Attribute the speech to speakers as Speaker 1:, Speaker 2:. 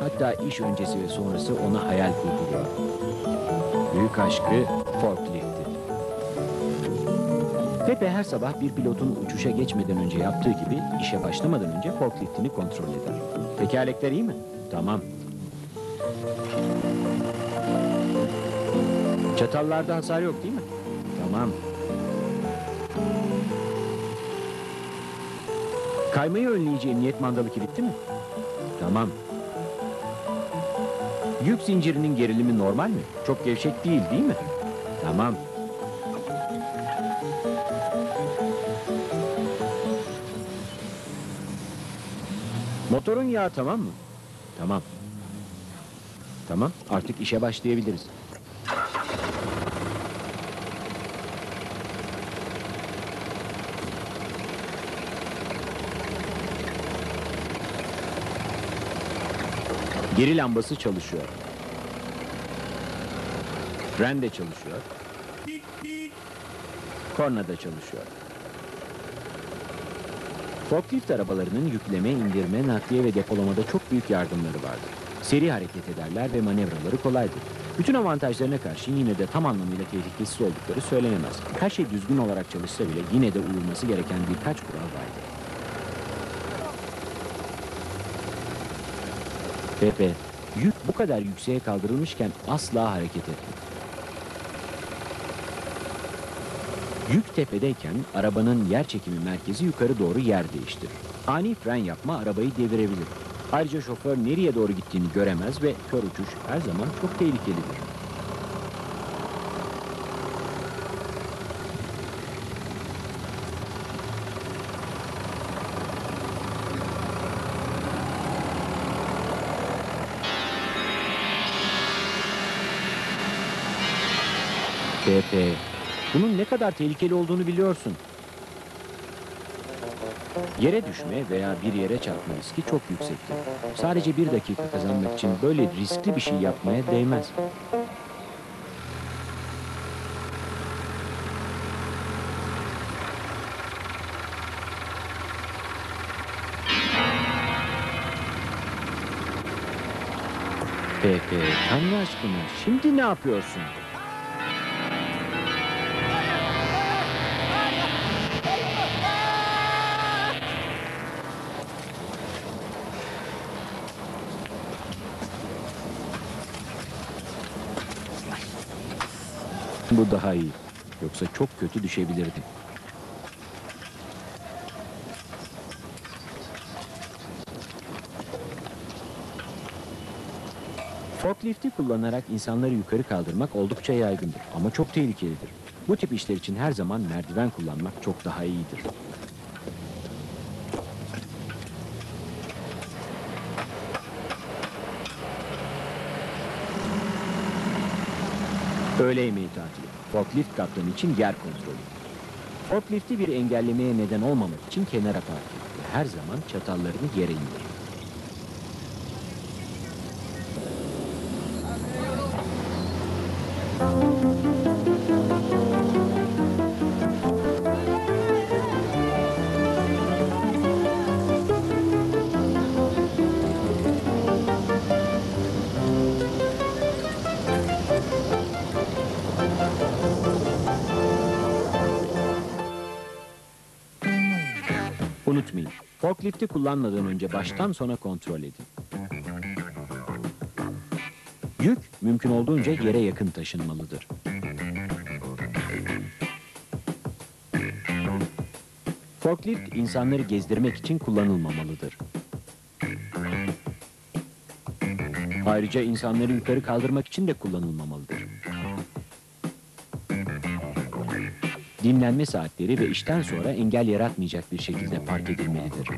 Speaker 1: Hatta iş öncesi ve sonrası ona hayal kurduruyor. Büyük aşkı forklifti. Pepe her sabah bir pilotun uçuşa geçmeden önce yaptığı gibi işe başlamadan önce forkliftini kontrol eder. Tekerlekler iyi mi? Tamam. Çatallarda hasar yok değil mi? Tamam. Kaymayı önleyici emniyet mandalı kilitli mi? Tamam. Yük zincirinin gerilimi normal mi? Çok gevşek değil değil mi? Tamam. Motorun yağı tamam mı? Tamam. Tamam, artık işe başlayabiliriz. Geri lambası çalışıyor. Fren de çalışıyor. Korna da çalışıyor. Forklift arabalarının yükleme, indirme, nakliye ve depolamada çok büyük yardımları vardır. Seri hareket ederler ve manevraları kolaydır. Bütün avantajlarına karşın yine de tam anlamıyla tehlikesiz oldukları söylenemez. Her şey düzgün olarak çalışsa bile yine de uyulması gereken birkaç kural vardır. Pepe, yük bu kadar yükseğe kaldırılmışken asla hareket etme. Yük tepedeyken arabanın yer çekimi merkezi yukarı doğru yer değiştirir. Ani fren yapma arabayı devirebilir. Ayrıca şoför nereye doğru gittiğini göremez ve kör uçuş her zaman çok tehlikelidir. Pepe, bunun ne kadar tehlikeli olduğunu biliyorsun. Yere düşme veya bir yere çarpma riski çok yüksektir. Sadece bir dakika kazanmak için böyle riskli bir şey yapmaya değmez. Pepe, Tanrı aşkına şimdi ne yapıyorsun? Bu daha iyi. Yoksa çok kötü düşebilirdim. Forklifti kullanarak insanları yukarı kaldırmak oldukça yaygındır ama çok tehlikelidir. Bu tip işler için her zaman merdiven kullanmak çok daha iyidir. Öğle yemeği tatili. Forklift kaptanı için yer kontrolü. Forklifti bir engellemeye neden olmamak için kenara park et ve her zaman çatallarını yere indir. Unutmayın, forklifti kullanmadan önce baştan sona kontrol edin. Yük mümkün olduğunca yere yakın taşınmalıdır. Forklift insanları gezdirmek için kullanılmamalıdır. Ayrıca insanları yukarı kaldırmak için de kullanılmamalıdır. Dinlenme saatleri ve işten sonra engel yaratmayacak bir şekilde park edilmelidir.